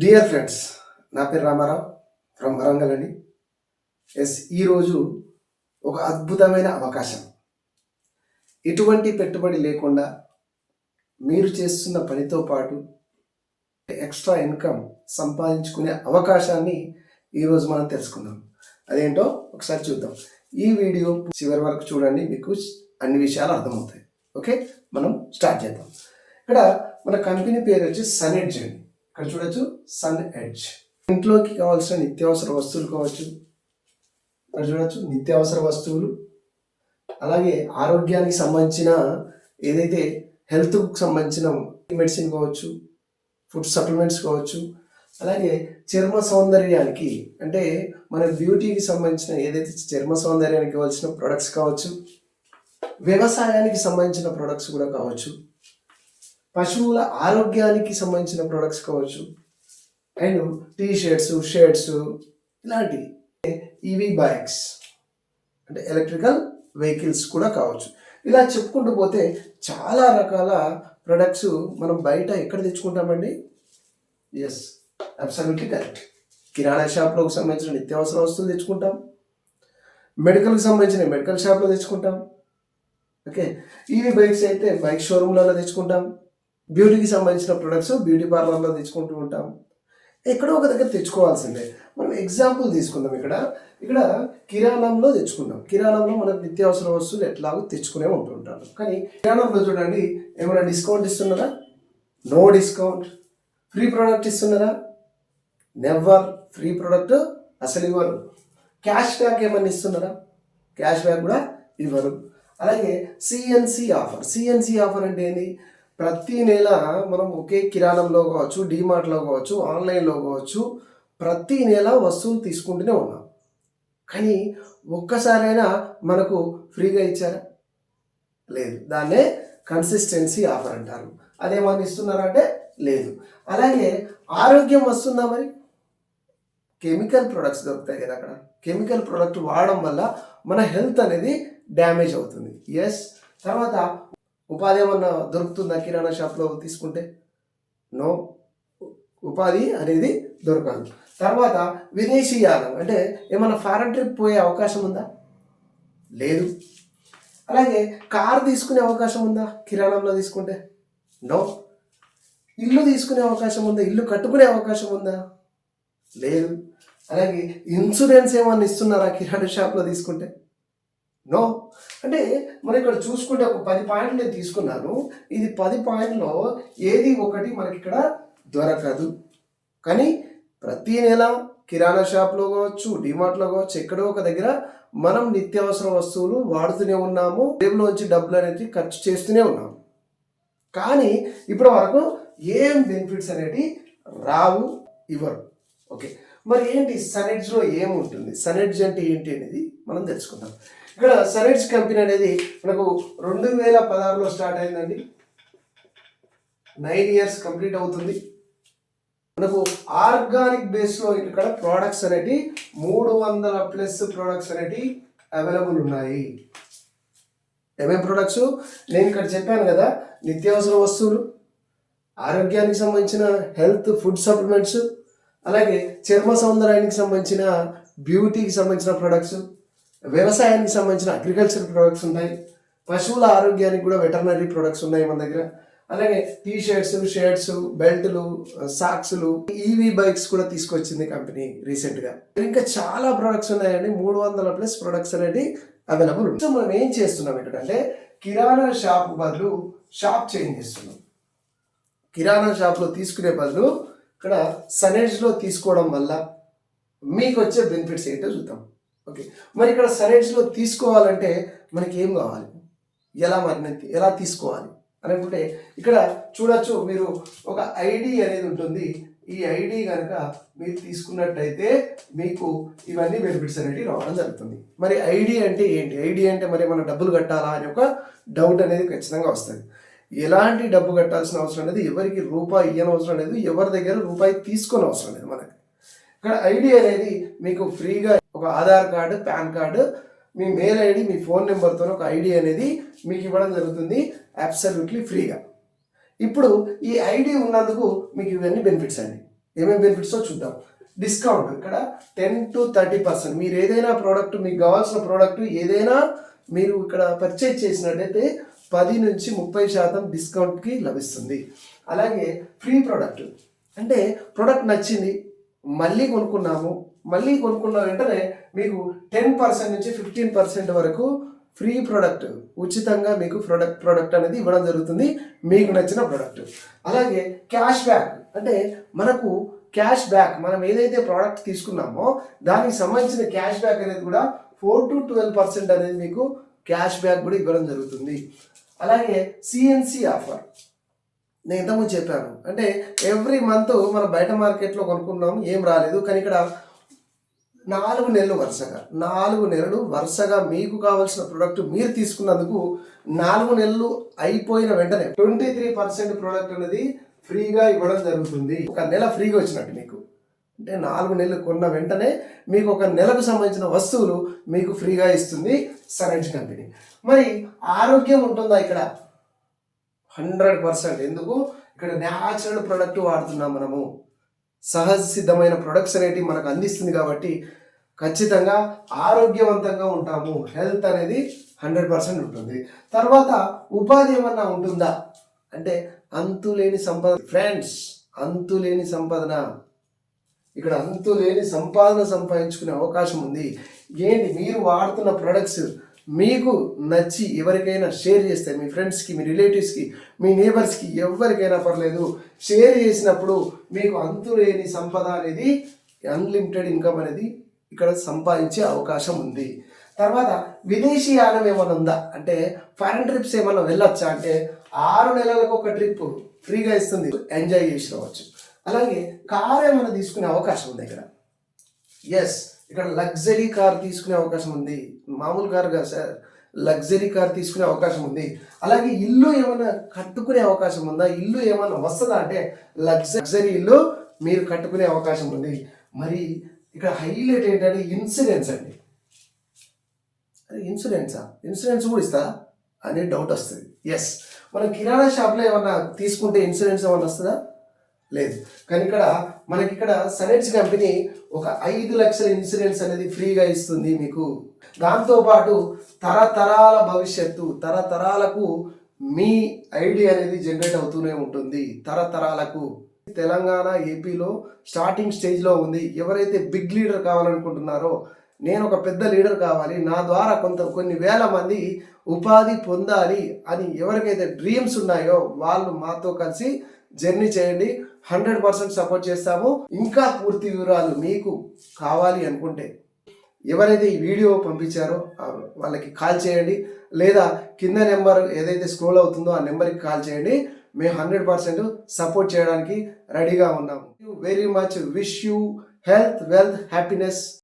Dear friends నా పేరు Ramarao from Warangal అండి. ఎస్ ఈరోజు ఒక అద్భుతమైన అవకాశం. ఎటువంటి పెట్టుబడి లేకుండా మీరు చేస్తున్న పనితో పాటు ఎక్స్ట్రా ఇన్కమ్ సంపాదించుకునే అవకాశాన్ని ఈరోజు మనం తెలుసుకుందాం. అదేంటో ఒకసారి చూద్దాం. ఈ వీడియో చివరి వరకు చూడండి మీకు అన్ని విషయాలు అర్థమవుతాయి. ఓకే మనం స్టార్ట్ చేద్దాం. ఇక్కడ మన కంపెనీ పేరు వచ్చి సన్ ఎడ్జ్ అండి ఇక్కడ చూడొచ్చు సన్ ఎడ్జ్ ఇంట్లోకి కావాల్సిన నిత్యావసర వస్తువులు కావచ్చు. ఇక్కడ చూడొచ్చు నిత్యావసర వస్తువులు. అలాగే ఆరోగ్యానికి సంబంధించిన ఏదైతే హెల్త్కు సంబంధించిన మెడిసిన్ కావచ్చు ఫుడ్ సప్లిమెంట్స్ కావచ్చు అలాగే చర్మ సౌందర్యానికి అంటే మన బ్యూటీకి సంబంధించిన ఏదైతే చర్మ సౌందర్యానికి కావాల్సిన ప్రొడక్ట్స్ కావచ్చు వ్యవసాయానికి సంబంధించిన ప్రొడక్ట్స్ కూడా కావచ్చు. పశువుల ఆరోగ్యానికి సంబంధించిన ప్రొడక్ట్స్ కావచ్చు. అండ్ టీ షర్ట్స్ షర్ట్స్ ఇలాంటివి ఈవీ బైక్స్ అంటే ఎలక్ట్రికల్ వెహికల్స్ కూడా కావచ్చు. ఇలా చెప్పుకుంటూ పోతే చాలా రకాల ప్రొడక్ట్స్ మనం బయట ఎక్కడ తెచ్చుకుంటామండి? ఎస్ అబ్సల్యూట్లీ కరెక్ట్ కిరాణా షాప్లోకి సంబంధించిన నిత్యావసర వస్తువులు తెచ్చుకుంటాం. మెడికల్కి సంబంధించిన మెడికల్ షాప్లో తెచ్చుకుంటాం. ఓకే ఈవీ బైక్స్ అయితే బైక్ షోరూమ్లలో తెచ్చుకుంటాం. బ్యూటీకి సంబంధించిన ప్రొడక్ట్స్ బ్యూటీ పార్లర్లో తెచ్చుకుంటూ ఉంటాం. ఎక్కడో ఒక దగ్గర తెచ్చుకోవాల్సిందే. మనం ఎగ్జాంపుల్ తీసుకుందాం ఇక్కడ. ఇక్కడ కిరాణంలో తెచ్చుకుందాం. కిరాణంలో మనకు నిత్యావసర వస్తువులు ఎట్లాగో తెచ్చుకునే ఉంటుంటారు కానీ కిరాణంలో చూడండి ఏమైనా డిస్కౌంట్ ఇస్తున్నారా? No discount. ఫ్రీ ప్రోడక్ట్ ఇస్తున్నారా? నెవర్. ఫ్రీ ప్రోడక్ట్ అసలు ఇవ్వరు. క్యాష్ బ్యాక్ ఏమన్నా ఇస్తున్నారా? క్యాష్ బ్యాక్ కూడా ఇవ్వరు. అలాగే సిఎన్సి ఆఫర్. సిఎన్సి ఆఫర్ అంటే ఏంటి ప్రతి నెల మనం ఒకే కిరాణంలో కావచ్చు డీమార్ట్లో కావచ్చు ఆన్లైన్లో కావచ్చు ప్రతి నెల వస్తువులు తీసుకుంటూనే ఉన్నాం. కానీ ఒక్కసారైనా మనకు ఫ్రీగా ఇచ్చారా? లేదు. దాన్నే కన్సిస్టెన్సీ ఆఫర్ అంటారు. అదేమని ఇస్తున్నారంటే లేదు. అలాగే ఆరోగ్యం వస్తుందా మరి? కెమికల్ ప్రొడక్ట్స్ దొరుకుతాయి కదా అక్కడ. కెమికల్ ప్రొడక్ట్ వాడడం వల్ల మన హెల్త్ అనేది డ్యామేజ్ అవుతుంది. ఎస్. తర్వాత ఉపాధి ఏమన్నా దొరుకుతుందా కిరాణా షాప్లో తీసుకుంటే? నో. ఉపాధి అనేది దొరకదు. తర్వాత విదేశీయానం అంటే ఏమన్నా ఫారెన్ ట్రిప్ పోయే అవకాశం ఉందా? లేదు. అలాగే కార్ తీసుకునే అవకాశం ఉందా కిరాణంలో తీసుకుంటే? నో. ఇల్లు తీసుకునే అవకాశం ఉందా? ఇల్లు కట్టుకునే అవకాశం ఉందా? లేదు. అలాగే ఇన్సూరెన్స్ ఏమన్నా ఇస్తున్నారా కిరాణా షాప్లో తీసుకుంటే? నో? అంటే మరి ఇక్కడ చూసుకుంటే ఒక పది పాయింట్లు నేను తీసుకున్నాను. ఇది పది పాయింట్లో ఏది ఒకటి మనకి ఇక్కడ దొరకదు. కానీ ప్రతి నెల కిరాణా షాప్లో కావచ్చు డిమార్ట్లో కావచ్చు ఎక్కడో ఒక దగ్గర మనం నిత్యావసర వస్తువులు వాడుతూనే ఉన్నాము. జేబులోంచి డబ్బులు అనేది ఖర్చు చేస్తూనే ఉన్నాము. కానీ ఇప్పటి వరకు ఏం బెనిఫిట్స్ అనేవి రావు ఇవ్వరు. ఓకే. మరి ఏంటి సనెడ్జ్లో ఏముంటుంది? సనెడ్జ్ అంటే ఏంటి అనేది మనం తెలుసుకుందాం. ఇక్కడ సరేట్స్ కంపెనీ అనేది మనకు రెండు వేల పదహారులో స్టార్ట్ అయిందండి. నైన్ ఇయర్స్ కంప్లీట్ అవుతుంది. మనకు ఆర్గానిక్ బేస్లో ఇక్కడ ప్రోడక్ట్స్ అనేటి మూడు వందల ప్లస్ ప్రోడక్ట్స్ అనేటి అవైలబుల్ ఉన్నాయి. ఏమేమి ప్రొడక్ట్స్? నేను ఇక్కడ చెప్పాను కదా నిత్యావసర వస్తువులు ఆరోగ్యానికి సంబంధించిన హెల్త్ ఫుడ్ సప్లిమెంట్స్ అలాగే చర్మ సౌందర్యానికి సంబంధించిన బ్యూటీకి సంబంధించిన ప్రొడక్ట్స్ వ్యవసాయానికి సంబంధించిన అగ్రికల్చర్ ప్రొడక్ట్స్ ఉన్నాయి. పశువుల ఆరోగ్యానికి కూడా వెటర్నరీ ప్రొడక్ట్స్ ఉన్నాయి మన దగ్గర. అలాగే టీ షర్ట్స్ షర్ట్స్ బెల్ట్లు సాక్స్లు ఈవీ బైక్స్ కూడా తీసుకొచ్చింది కంపెనీ రీసెంట్గా ఇంకా చాలా ప్రొడక్ట్స్ ఉన్నాయండి. మూడు వందల ప్లస్ ప్రొడక్ట్స్ అనేవి అవైలబుల్ సో మనం ఏం చేస్తున్నాం ఏంటంటే కిరాణా షాప్ బదులు షాప్ చేంజ్ చేస్తున్నాం. కిరాణా షాప్లో తీసుకునే బదులు ఇక్కడ సనేజ్లో తీసుకోవడం వల్ల మీకు వచ్చే బెనిఫిట్స్ ఏంటో చూద్దాం. ఓకే మరి ఇక్కడ సనేజ్లో తీసుకోవాలంటే మనకి ఏం కావాలి? ఎలా మరి ఎలా తీసుకోవాలి? అని అనుకుంటే ఇక్కడ చూడొచ్చు మీరు ఒక ఐడి అనేది ఉంటుంది. ఈ ఐడి కనుక మీరు తీసుకున్నట్టయితే మీకు ఇవన్నీ బెనిఫిట్స్ అనేవి రావడం జరుగుతుంది. మరి ఐడి అంటే ఏంటి? ఐడి అంటే మరి మనం డబ్బులు కట్టాలా అని ఒక డౌట్ అనేది ఖచ్చితంగా వస్తుంది. ఎలాంటి డబ్బు కట్టాల్సిన అవసరం లేదు. ఎవరికి రూపాయి ఇయ్యని అవసరం లేదు. ఎవరి దగ్గర రూపాయి తీసుకొని అవసరం లేదు మనకి. ఇక్కడ ఐడి అనేది మీకు ఫ్రీగా ఒక ఆధార్ కార్డు పాన్ కార్డు మీ మెయిల్ ఐడి మీ ఫోన్ నెంబర్తో ఒక ఐడి అనేది మీకు ఇవ్వడం జరుగుతుంది అబ్సల్యూట్లీ ఫ్రీగా. ఇప్పుడు ఈ ఐడి ఉన్నందుకు మీకు ఇవన్నీ బెనిఫిట్స్ అండి. ఏమేమి బెనిఫిట్సో చూద్దాం. డిస్కౌంట్ ఇక్కడ టెన్ టు థర్టీ పర్సెంట్ మీరు ఏదైనా ప్రోడక్ట్ మీకు కావాల్సిన ప్రోడక్ట్ ఏదైనా మీరు ఇక్కడ పర్చేజ్ చేసినట్టయితే పది నుంచి ముప్పై శాతం డిస్కౌంట్కి లభిస్తుంది. అలాగే ఫ్రీ ప్రోడక్ట్ అంటే ప్రోడక్ట్ నచ్చింది మళ్ళీ కొనుక్కున్నాము మళ్ళీ కొనుక్కున్న వెంటనే మీకు టెన్ పర్సెంట్ నుంచి ఫిఫ్టీన్ పర్సెంట్ వరకు ఫ్రీ ప్రోడక్ట్ ఉచితంగా మీకు ప్రోడక్ట్ ప్రోడక్ట్ అనేది ఇవ్వడం జరుగుతుంది. మీకు నచ్చిన ప్రోడక్ట్ అలాగే క్యాష్ బ్యాక్ అంటే మనకు క్యాష్ బ్యాక్ మనం ఏదైతే ప్రోడక్ట్ తీసుకున్నామో దానికి సంబంధించిన క్యాష్ బ్యాక్ అనేది కూడా ఫోర్ టు ట్వెల్వ్ పర్సెంట్ అనేది మీకు క్యాష్ బ్యాక్ కూడా ఇవ్వడం జరుగుతుంది. అలాగే సిఎన్సి ఆఫర్ నేను ఇంతకుముందు చెప్పాను. అంటే ఎవ్రీ మంత్ మనం బయట మార్కెట్లో కొనుక్కున్నాం ఏం రాలేదు. కానీ ఇక్కడ నాలుగు నెలలు వరుసగా నాలుగు నెలలు వరుసగా మీకు కావాల్సిన ప్రోడక్ట్ మీరు తీసుకున్నందుకు నాలుగు నెలలు అయిపోయిన వెంటనే ట్వంటీ త్రీ పర్సెంట్ ప్రోడక్ట్ అనేది ఫ్రీగా ఇవ్వడం జరుగుతుంది. ఒక నెల ఫ్రీగా వచ్చినట్టు మీకు. అంటే నాలుగు నెలలు కొన్న వెంటనే మీకు ఒక నెలకు సంబంధించిన వస్తువులు మీకు ఫ్రీగా ఇస్తుంది సరెంజ్ కంపెనీ. మరి ఆరోగ్యం ఉంటుందా ఇక్కడ? హండ్రెడ్ పర్సెంట్ ఎందుకు? ఇక్కడ న్యాచురల్ ప్రోడక్ట్ వాడుతున్నాం మనము. సహజ సిద్ధమైన ప్రొడక్ట్స్ అనేటివి మనకు అందిస్తుంది కాబట్టి ఖచ్చితంగా ఆరోగ్యవంతంగా ఉంటాము. హెల్త్ అనేది హండ్రెడ్ పర్సెంట్ ఉంటుంది. తర్వాత ఉపాధి ఏమన్నా ఉంటుందా? అంటే అంతులేని సంపద ఫ్రెండ్స్ అంతులేని సంపాదన? ఇక్కడ అంతులేని సంపాదన సంపాదించుకునే అవకాశం ఉంది. ఏంటి? మీరు వాడుతున్న ప్రొడక్ట్స్ మీకు నచ్చి ఎవరికైనా షేర్ చేస్తే మీ ఫ్రెండ్స్కి మీ రిలేటివ్స్కి మీ నేబర్స్కి ఎవరికైనా పర్లేదు షేర్ చేసినప్పుడు మీకు అంతులేని సంపద అనేది అన్లిమిటెడ్ ఇన్కమ్ అనేది ఇక్కడ సంపాదించే అవకాశం ఉంది. తర్వాత విదేశీ యానం ఏమైనా ఉందా? అంటే ఫారెన్ ట్రిప్స్ ఏమైనా వెళ్ళొచ్చా? అంటే ఆరు నెలలకు ఒక ట్రిప్ ఫ్రీగా ఇస్తుంది. ఎంజాయ్ చేసి రావచ్చు. అలాగే కార్ ఏమైనా తీసుకునే అవకాశం ఉంది ఇక్కడ? ఎస్ ఇక్కడ లగ్జరీ కార్ తీసుకునే అవకాశం ఉంది. మామూలు కారు కాదు సార్. లగ్జరీ కార్ తీసుకునే అవకాశం ఉంది. అలాగే ఇల్లు ఏమైనా కట్టుకునే అవకాశం ఉందా? ఇల్లు ఏమైనా వస్తుందా? అంటే లగ్జరీ ఇల్లు మీరు కట్టుకునే అవకాశం ఉంది. మరి ఇక్కడ హైలైట్ ఏంటంటే ఇన్సూరెన్స్ అండి. అరే ఇన్సూరెన్సా? ఇన్సూరెన్స్ కూడా ఇస్తా అనే డౌట్ వస్తుంది. ఎస్ మనం కిరాణా షాప్లో ఏమన్నా తీసుకుంటే ఇన్సూరెన్స్ ఏమన్నా వస్తుందా? లేదు. కానీ ఇక్కడ మనకి ఇక్కడ సనెట్స్ కంపెనీ ఒక ఐదు లక్షల ఇన్సూరెన్స్ అనేది ఫ్రీగా ఇస్తుంది మీకు. దాంతోపాటు తరతరాల భవిష్యత్తు తరతరాలకు మీ ఐడి అనేది జనరేట్ అవుతూనే ఉంటుంది. తరతరాలకు. తెలంగాణ ఏపీలో స్టార్టింగ్ స్టేజ్లో ఉంది. ఎవరైతే బిగ్ లీడర్ కావాలనుకుంటున్నారో నేను ఒక పెద్ద లీడర్ కావాలి. నా ద్వారా కొంత కొన్ని వేల మంది ఉపాధి పొందాలి అని ఎవరికైతే డ్రీమ్స్ ఉన్నాయో వాళ్ళు మాతో కలిసి జర్నీ చేయండి. హండ్రెడ్ పర్సెంట్ సపోర్ట్ చేస్తాము. ఇంకా పూర్తి వివరాలు మీకు కావాలి అనుకుంటే ఎవరైతే ఈ వీడియో పంపించారో వాళ్ళకి కాల్ చేయండి. లేదా కింద నెంబర్ ఏదైతే స్క్రోల్ అవుతుందో ఆ నెంబర్కి కాల్ చేయండి. మేము హండ్రెడ్ పర్సెంట్ సపోర్ట్ చేయడానికి రెడీగా ఉన్నాము. Very much wish you health wealth happiness